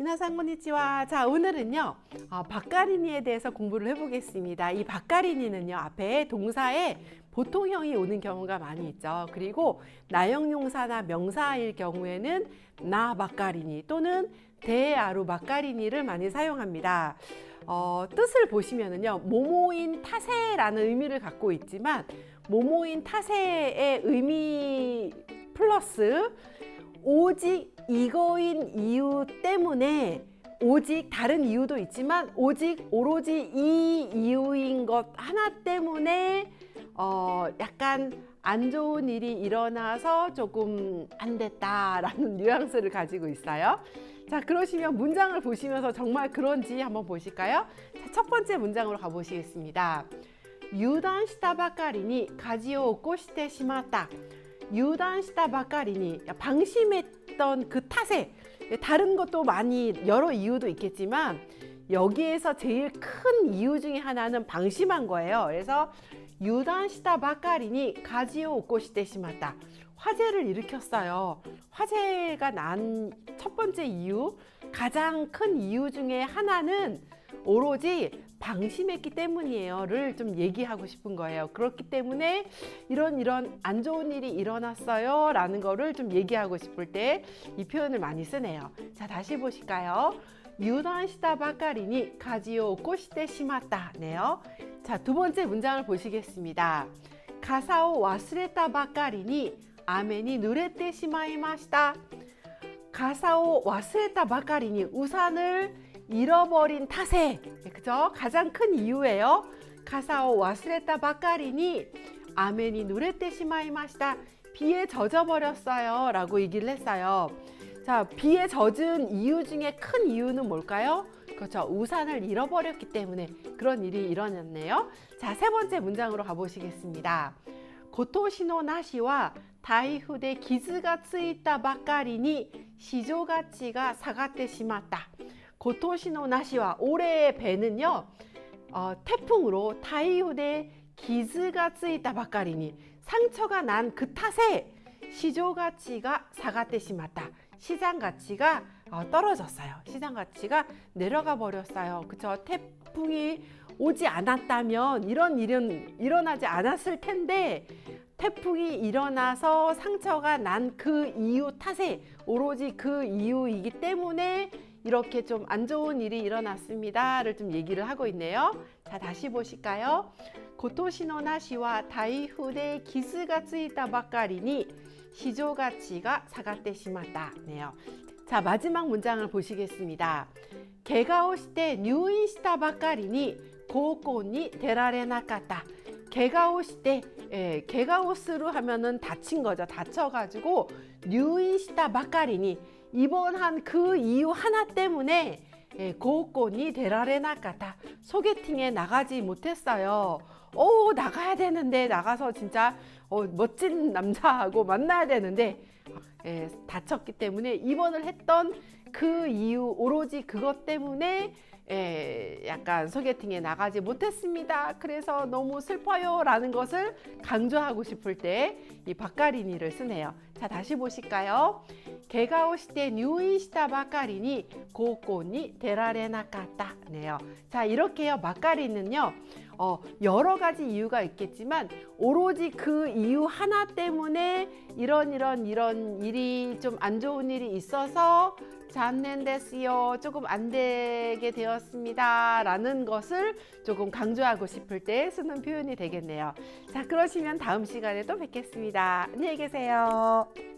미나상 konnichiwa. 자, 오늘은요. 어, 바까리니에 대해서 공부를 해보겠습니다. 이 바까리니는요. 앞에 동사에 보통형이 오는 경우가 많이 있죠. 그리고 나형용사나 명사일 경우에는 나 바까리니 또는 대아루 바까리니를 많이 사용합니다. 어, 뜻을 보시면은요. 모모인 타세라는 의미를 갖고 있지만 모모인 타세의 의미 플러스 오직 이거인 이유 때문에 오직 다른 이유도 있지만 오직 오로지 이 이유인 것 하나 때문에 어 약간 안 좋은 일이 일어나서 조금 안 됐다라는 뉘앙스를 가지고 있어요. 자, 그러시면 문장을 보시면서 정말 그런지 한번 보실까요? 자, 첫 번째 문장으로 가보시겠습니다. 유단 시다 바까리니 가지오 오고 시테 시마다. 유단시다 바까리니 방심했던 그 탓에 다른 것도 많이 여러 이유도 있겠지만 여기에서 제일 큰 이유 중에 하나는 방심한 거예요. 그래서 유단시다 바까리니 가지오 오고시대 심았다. 화재를 일으켰어요. 화재가 난 첫 번째 이유, 가장 큰 이유 중에 하나는 오로지 방심했기 때문이에요를 좀 얘기하고 싶은 거예요. 그렇기 때문에 이런 이런 안 좋은 일이 일어났어요 라는 거를 좀 얘기하고 싶을 때 이 표현을 많이 쓰네요. 자, 다시 보실까요? 유단시다 바까리니 가지오 꼬시대 심았다 네요. 자, 두 번째 문장을 보시겠습니다. 가사오 와스레타 바까리니 아멘이 누레테 시마이마시다. 가사오 와스레타 바까리니 우산을 잃어버린 탓에 그죠? 가장 큰 이유예요. 가사오 와스레타 바까리니 아멘이 누레테 시마이마시다. 비에 젖어버렸어요. 라고 얘기를 했어요. 자, 비에 젖은 이유 중에 큰 이유는 뭘까요? 그렇죠. 우산을 잃어버렸기 때문에 그런 일이 일어났네요. 자, 세 번째 문장으로 가보시겠습니다. 고토시노 나시와 다이후대 기즈가 쓰이다 바까리니 시조 가치가 사가때 심았다. 고토시노 나시와 올해의 배는요 어, 태풍으로 타이후대 기즈가 쓰이다 바까리니 상처가 난 그 탓에 시조 가치가 사가때 심았다. 시장 가치가 어, 떨어졌어요. 시장 가치가 내려가 버렸어요. 그쵸? 태풍이 오지 않았다면 이런 일은 일어나지 않았을 텐데 태풍이 일어나서 상처가 난 그 이유 탓에 오로지 그 이유이기 때문에 이렇게 좀 안 좋은 일이 일어났습니다를 좀 얘기를 하고 있네요. 자, 다시 보실까요? 고토시노 나시와 다이후대 기스가 쓰이다 바까리니 시조 가치가 사가때 심았다. 네요. 자, 마지막 문장을 보시겠습니다. 개가 오실 때入院した 바까리니 고고니 데라레 나갔다. 개가 오실 때 예, 개가 오스루 하면은 다친 거죠. 다쳐가지고 뉴인시다 바까리니 입원한 그 이유 하나 때문에 예, 고건이 데라레 나갔다. 소개팅에 나가지 못했어요. 오 나가야 되는데 나가서 진짜 어, 멋진 남자하고 만나야 되는데 예, 다쳤기 때문에 입원을 했던 그 이유 오로지 그것 때문에 예, 약간 소개팅에 나가지 못했습니다. 그래서 너무 슬퍼요. 라는 것을 강조하고 싶을 때 이 바까리니를 쓰네요. 자, 다시 보실까요? 개가 오실 때 뉴인시다 바까리니 고꼬니 데라레 나갔다. 네요. 자, 이렇게요. 바까리는요. 어, 여러 가지 이유가 있겠지만 오로지 그 이유 하나 때문에 이런 이런 이런 일이 좀 안 좋은 일이 있어서 잔넨데스요 조금 안 되게 되었습니다 라는 것을 조금 강조하고 싶을 때 쓰는 표현이 되겠네요. 자 그러시면 다음 시간에 또 뵙겠습니다. 안녕히 계세요